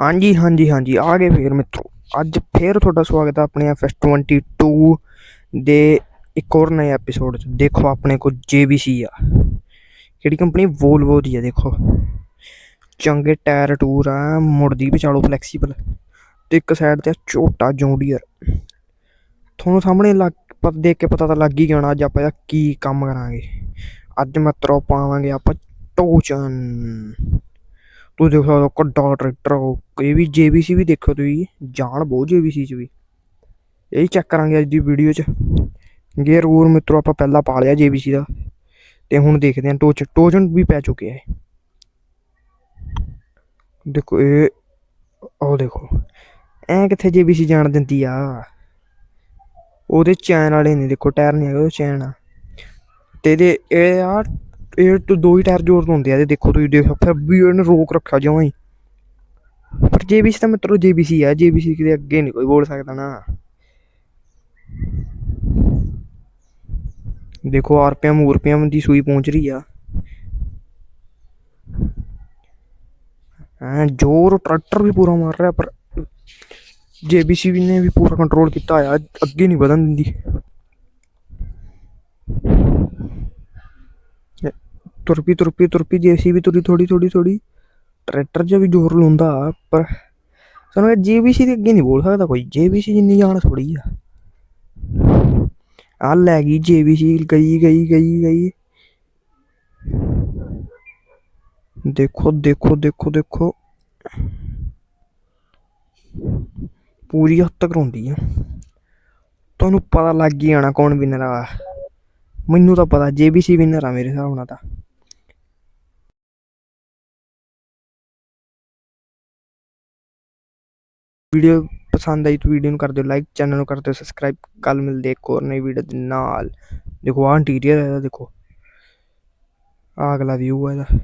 ਹਾਂਜੀ ਹਾਂਜੀ ਹਾਂਜੀ। ਆ ਗਏ ਫੇਰ ਮਿੱਤਰੋ। ਅੱਜ ਫੇਰ ਤੁਹਾਡਾ ਸਵਾਗਤ ਹੈ ਆਪਣੇ FS22 ਦੇ ਇੱਕ ਹੋਰ ਨਵੇਂ ਐਪੀਸੋਡ 'ਚ। ਦੇਖੋ ਆਪਣੇ ਕੋਲ JBC ਆ। ਕਿਹੜੀ ਕੰਪਨੀ? ਵੋਲਵੋ ਦੀ ਆ, ਦੇਖੋ। ਚੰਗੇ ਟਾਇਰ, ਟੂਰ ਆ। ਮੁੜਦੀ ਵੀ ਚਾਲੋ ਫਲੈਕਸੀਬਲ ਤੇ ਇੱਕ ਸਾਈਡ ਤੇ ਆ ਛੋਟਾ ਜੌਂਡੀਅਰ ਤੁਹਾਨੂੰ ਸਾਹਮਣੇ ਲੱਗ ਪਰ ਦੇਖ ਕੇ ਪਤਾ ਤਾਂ ਲੱਗ ਹੀ ਜਾਣਾ ਅੱਜ ਆਪਾਂ ਇਹਦਾ ਕੀ ਕੰਮ ਕਰਾਂਗੇ। ਅੱਜ ਮਿੱਤਰੋ ਪਾਵਾਂਗੇ ਆਪਾਂ ਟੋਚਨ। ਤੂੰ ਦੇਖ ਸਕਦਾ ਕੱਡਾ ਟਰੈਕਟਰ ਉਹ। ਇਹ ਵੀ JBC ਵੀ ਦੇਖੋ ਤੁਸੀਂ। ਜਾਨ ਬਹੁਤ JBC ਚ ਵੀ। ਇਹ ਚੈੱਕ ਕਰਾਂਗੇ ਅੱਜ ਦੀ ਵੀਡੀਓ ਚ। ਗੇਅਰ ਗੂਰ ਮਿੱਤਰੋ ਆਪਾਂ ਪਹਿਲਾਂ ਪਾ ਲਿਆ JBC ਦਾ। ਤੇ ਹੁਣ ਦੇਖਦੇ ਹਾਂ ਟੋਚ ਟੋਚਨ ਵੀ ਪੈ ਚੁੱਕਿਆ ਹੈ ਦੇਖੋ ਇਹ ਉਹ ਦੇਖੋ। ਐ ਕਿੱਥੇ JBC ਜਾਣ ਦਿੰਦੀ ਆ। ਉਹਦੇ ਚੈਨ ਵਾਲੇ ਨੇ ਦੇਖੋ ਟਾਇਰ ਨਹੀਂ ਹੈਗਾ ਉਹ ਚੈਨ ਆ। ਤੇ ਇਹਦੇ ਇਹ ਆ ਇਹ ਤੋਂ ਦੋ ਹੀ ਟਾਇਰ ਜ਼ੋਰ ਤੋਂ ਹੁੰਦੇ ਆ ਤੇ ਦੇਖੋ ਤੁਸੀਂ ਦੇਖੋ ਫਿਰ ਵੀ ਇਹਨੇ ਰੋਕ ਰੱਖਿਆ ਜਮਾਂ ਹੀ। ਪਰ JBC ਤਾਂ ਮਿੱਤਰੋ JBC ਆ JBC ਕਿਤੇ ਅੱਗੇ ਨਹੀਂ ਕੋਈ ਬੋਲ ਸਕਦਾ ਨਾ। ਦੇਖੋ ਆਰਪੀਐਮ ਊਰਪੀਐਮ ਦੀ ਸੂਈ ਪਹੁੰਚ ਰਹੀ ਆ। ਹਾਂ, ਜ਼ੋਰ ਟਰੈਕਟਰ ਵੀ ਪੂਰਾ ਮਾਰ ਰਿਹਾ, ਪਰ JBC ਵੀ ਨੇ ਵੀ ਪੂਰਾ ਕੰਟਰੋਲ ਕੀਤਾ ਆ, ਅੱਗੇ ਨਹੀਂ ਵਧਣ ਦਿੰਦੀ। ਤੁਰਪੀ ਤੁਰਪੀ ਤੁਰਪੀ, ਜੇਸੀ ਵੀ ਤੁਰੀ ਥੋੜੀ ਥੋੜੀ ਥੋੜੀ ਟਰੈਕਟਰ 'ਚ ਵੀ ਜ਼ੋਰ ਲਾਉਂਦਾ, ਪਰ ਸਾਨੂੰ ਇਹ JBC ਦੇ ਅੱਗੇ ਨਹੀਂ ਬੋਲ ਸਕਦਾ ਕੋਈ। JBC ਜਿੰਨੀ ਜਾਣ ਥੋੜੀ ਆ। ਆ ਲੈ ਗਈ JBC ਗਈ ਗਈ ਗਈ ਗਈ। ਦੇਖੋ ਦੇਖੋ ਦੇਖੋ ਦੇਖੋ। ਪੂਰੀ ਹੱਦ ਤੱਕ ਰੋਂਦੀ ਆ। ਤੁਹਾਨੂੰ ਪਤਾ ਲੱਗ ਹੀ ਜਾਣਾ ਕੌਣ ਵਿਨਰ ਆ। ਮੈਨੂੰ ਤਾਂ ਪਤਾ JBC ਵਿਨਰ ਆ ਮੇਰੇ ਹਿਸਾਬ ਨਾਲ ਤਾਂ। ਵੀਡੀਓ ਪਸੰਦ ਆਈ ਤਾਂ ਵੀਡੀਓ ਨੂੰ ਕਰ ਦਿਓ ਲਾਈਕ ਚੈਨਲ ਨੂੰ ਕਰ ਦਿਓ ਸਬਸਕ੍ਰਾਈਬ ਕੱਲ ਮਿਲਦੇ ਇੱਕ ਹੋਰ ਨਈ ਵੀਡੀਓ ਦੇ ਨਾਲ। ਦੇਖੋ ਆ ਇੰਟੀਰੀਅਰ ਹੈ ਇਹਦਾ, ਦੇਖੋ। ਆ ਅਗਲਾ ਵਿਊ ਆ ਇਹਦਾ।